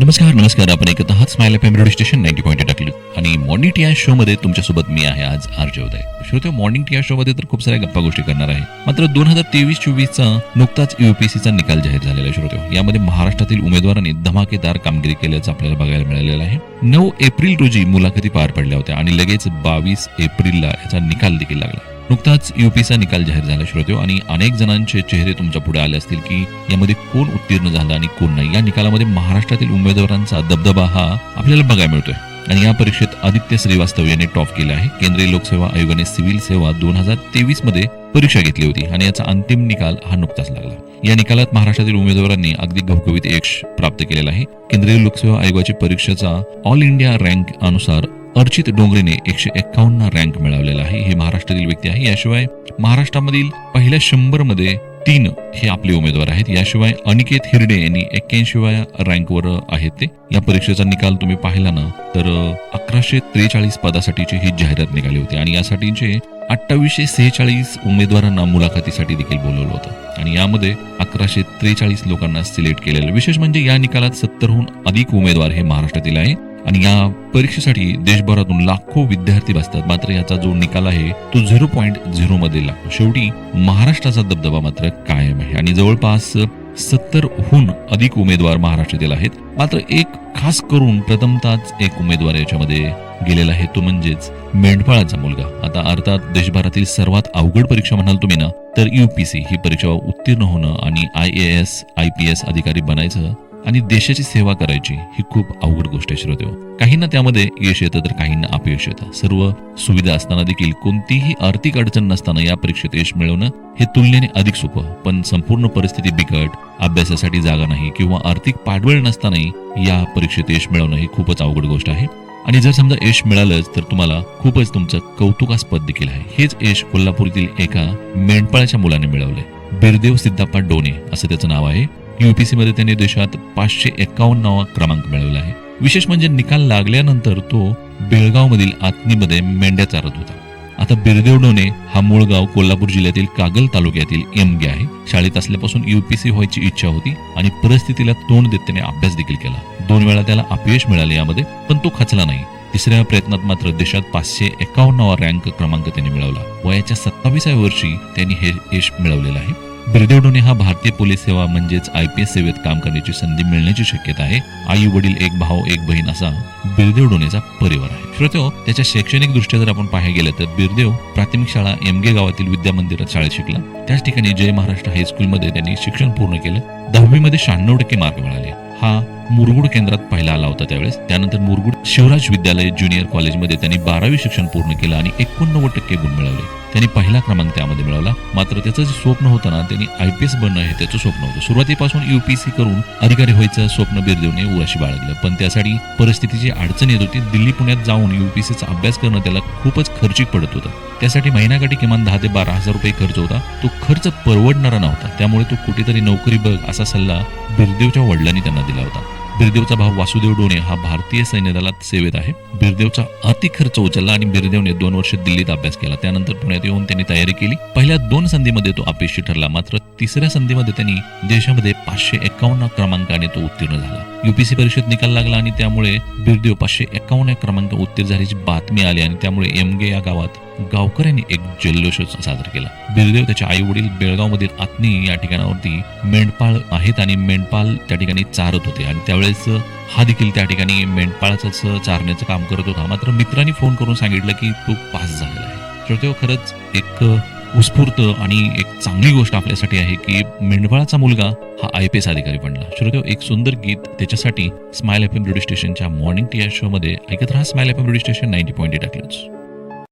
नमस्कार नमस्कार. आपण ऐकत आहात smile F M radio station ninety point टाकली. आणि मॉर्निंग टी आय शो मध्ये तुमच्यासोबत मी आहे आज आर्ज उदय. श्रोते मॉर्निंग टी आय शो मध्ये तर खूप साऱ्या गप्पा गोष्टी करणार आहे. मात्र दोन हजार तेवीस चोवीसचा नुकताच युपीएससीचा निकाल जाहीर झालेला आहे श्रोते. यामध्ये महाराष्ट्रातील उमेदवारांनी धमाकेदार कामगिरी केल्याचं आपल्याला बघायला मिळालेलं आहे. नऊ एप्रिल रोजी मुलाखती पार पडल्या होत्या आणि लगेच बावीस एप्रिलला याचा निकाल देखील लागला. नुकताच युपीचा निकाल जाहीर झाला श्रोते आणि अनेक जणांचे चेहरे तुमच्यापुढे आले असतील की यामध्ये कोण उत्तीर्ण झालं आणि कोण नाही. या निकालामध्ये महाराष्ट्रातील उमेदवारांचा दबदबा हा आपल्याला बघायला मिळतोय. आणि या परीक्षेत आदित्य श्रीवास्तव यांनी टॉप केला आहे. केंद्रीय लोकसेवा आयोगाने सिव्हिल सेवा दोन हजार तेवीसमध्ये परीक्षा घेतली होती आणि याचा अंतिम निकाल हा नुकताच लागला. या निकालात महाराष्ट्रातील उमेदवारांनी अगदी घवघवीत यश प्राप्त केलेला आहे. केंद्रीय लोकसेवा आयोगाची परीक्षेचा ऑल इंडिया रँक अनुसार अर्चित डोंगरेने एकशे एक्कावन्न रँक मिळवलेला आहे. हे महाराष्ट्रातील व्यक्ती आहे. याशिवाय महाराष्ट्रामधील पहिल्या शंभरमध्ये तीन हे आपले उमेदवार आहेत. याशिवाय अनिकेत हिरडे यांनी एक्क्याऐंशीव्या रँकवर आहेत ते. या परीक्षेचा निकाल तुम्ही पाहिला ना तर अकराशे त्रेचाळीस पदासाठीची ही जाहिरात निघाली होती आणि यासाठीचे अठ्ठावीसशे सेहेचाळीस उमेदवारांना मुलाखतीसाठी देखील बोलवलं होतं. आणि यामध्ये अकराशे त्रेचाळीस लोकांना सिलेक्ट केलेलं. विशेष म्हणजे या निकालात सत्तरहून अधिक उमेदवार हे महाराष्ट्रातील आहे. आणि या परीक्षेसाठी देशभरातून लाखो विद्यार्थी बसतात. मात्र याचा जो निकाल आहे तो झिरो पॉईंट झिरो मध्ये लागतो. शेवटी महाराष्ट्राचा दबदबा मात्र कायम आहे. आणि जवळपास सत्तरहून अधिक उमेदवार महाराष्ट्रातील आहेत. मात्र एक खास करून प्रथमताच एक उमेदवार याच्यामध्ये गेलेला आहे. तो म्हणजेच मेंढपाळाचा मुलगा. आता अर्थात देशभरातील सर्वात अवघड परीक्षा म्हणाल तुम्ही ना तर युपीसी ही परीक्षा उत्तीर्ण होणं आणि I A S I P S अधिकारी बनायचं आणि देशाची सेवा करायची ही खूप अवघड गोष्ट आहे श्रोते काहींना त्यामध्ये यश येतं तर काहींना अपयश येतं. सर्व सुविधा असताना देखील कोणतीही आर्थिक अडचण नसताना या परीक्षेत यश मिळवणं हे तुलनेने अधिक सोपं. पण संपूर्ण परिस्थिती बिकट अभ्यासासाठी जागा नाही किंवा आर्थिक पाठबळ नसतानाही या परीक्षेत यश मिळवणं ही खूपच अवघड गोष्ट आहे. आणि जर समजा यश मिळालंच तर तुम्हाला खूपच तुमचं कौतुकास्पद देखील आहे. हेच यश कोल्हापूरतील एका मेंढपाळाच्या मुलाने मिळवलंय. बिरदेव सिद्धाप्पा डोने असं त्याचं नाव आहे. युपीसी मध्ये देशात पाचशे एकावन्नावा क्रमांक मिळवला आहे. विशेष म्हणजे निकाल लागल्यानंतर तो बेळगावमधील आत्नीमध्ये मेंढ्या चारत होता. आता बिरदेवडोने हा मूळ गाव कोल्हापूर जिल्ह्यातील कागल तालुक्यातील एमगे आहे. शाळेत असल्यापासून युपीसी व्हायची इच्छा होती आणि परिस्थितीला तोंड देत त्याने अभ्यास देखील केला. दोन वेळा त्याला अपयश मिळाले यामध्ये पण तो खचला नाही. तिसऱ्या प्रयत्नात मात्र देशात पाचशे एकावन्नावा रँक क्रमांक त्याने मिळवला. वयाच्या सत्तावीसाव्या वर्षी त्यांनी हे यश मिळवलेलं आहे. बिरदेवडोने हा भारतीय पोलीस सेवा म्हणजेच आय पी एस सेवेत काम करण्याची संधी मिळण्याची शक्यता आहे. आई वडील एक भाऊ एक बहीण असा बिरदेव डोनेचा परिवार आहे. श्रोतो त्याच्या शैक्षणिक दृष्ट्या जर आपण पाहायला गेलं तर बिरदेव प्राथमिक शाळा एमगे गावातील विद्या मंदिरात शाळेत शिकला. त्याच ठिकाणी जय महाराष्ट्र हायस्कूलमध्ये त्यांनी शिक्षण पूर्ण केलं. दहावीमध्ये शहाण्णव टक्के मार्क मिळाले. हा मुरगुड केंद्रात पहिला आला होता त्यावेळेस. त्यानंतर मुरगुड शिवराज विद्यालय ज्युनियर कॉलेजमध्ये त्यांनी बारावी शिक्षण पूर्ण केलं आणि एकोणनव्वद टक्के गुण मिळवले. त्यांनी पहिला क्रमांक त्यामध्ये मिळवला. मात्र त्याचं जे स्वप्न होतं ना त्यांनी आय पी एस बनणं हे त्याचं स्वप्न होतं. सुरुवातीपासून युपीएससी करून अधिकारी व्हायचं स्वप्न बिरदेवने उराशी बाळगलं पण त्यासाठी परिस्थितीची अडचण येत होती. दिल्ली पुण्यात जाऊन युपीएससीचा अभ्यास करणं त्याला खूपच खर्चिक पडत होतं. त्यासाठी महिनाकाठी किमान दहा ते बारा हजार रुपये खर्च होता. तो खर्च परवडणारा नव्हता. त्यामुळे तो कुठेतरी नोकरी बघ असा सल्ला बिरदेवच्या वडिलांनी त्यांना दिला होता. बिरदेवचा भाऊ वासुदेव डोणे हा भारतीय सैन्य दलात सेवेत आहे. बिरदेवचा अति खर्च उचलला आणि बिरदेवने दोन वर्ष दिल्लीत अभ्यास केला. त्यानंतर पुण्यात येऊन त्यांनी तयारी केली. पहिल्या दोन संधीमध्ये तो अपयशी ठरला. मात्र तिसऱ्या संधीमध्ये त्यांनी देशामध्ये पाचशे एकावन्न क्रमांकाने तो उत्तीर्ण झाला. युपीसी परिषद निकाल लागला आणि त्यामुळे बिरदेव पाचशे एकावन्न क्रमांक उत्तीर्ण झाल्याची बातमी आली आणि त्यामुळे एमगे या गावात गावकऱ्यांनी एक जल्लोष साजरा केला. बिरदेव त्याचे आई वडील बेळगाव मधील आत्नी या ठिकाणावरती मेंढपाळ आहेत आणि मेंढपाळ त्या ठिकाणी चारत होते आणि त्यावेळेस हा देखील त्या ठिकाणी मेंढपाळाच चारण्याचं काम करत होता. मात्र मित्रांनी फोन करून सांगितलं की तो पास झालेला आहे. श्रोतेहो खरंच एक उत्स्फूर्त आणि एक चांगली गोष्ट आपल्यासाठी आहे की मेंढपाळाचा मुलगा हा आय पी एस अधिकारी बनला. श्रोतेहो एक सुंदर गीत त्याच्यासाठी स्माइल एफ एम रेडिओ स्टेशनच्या मॉर्निंग टी शो मध्ये ऐकत राहा smile F M radio station ninety point eight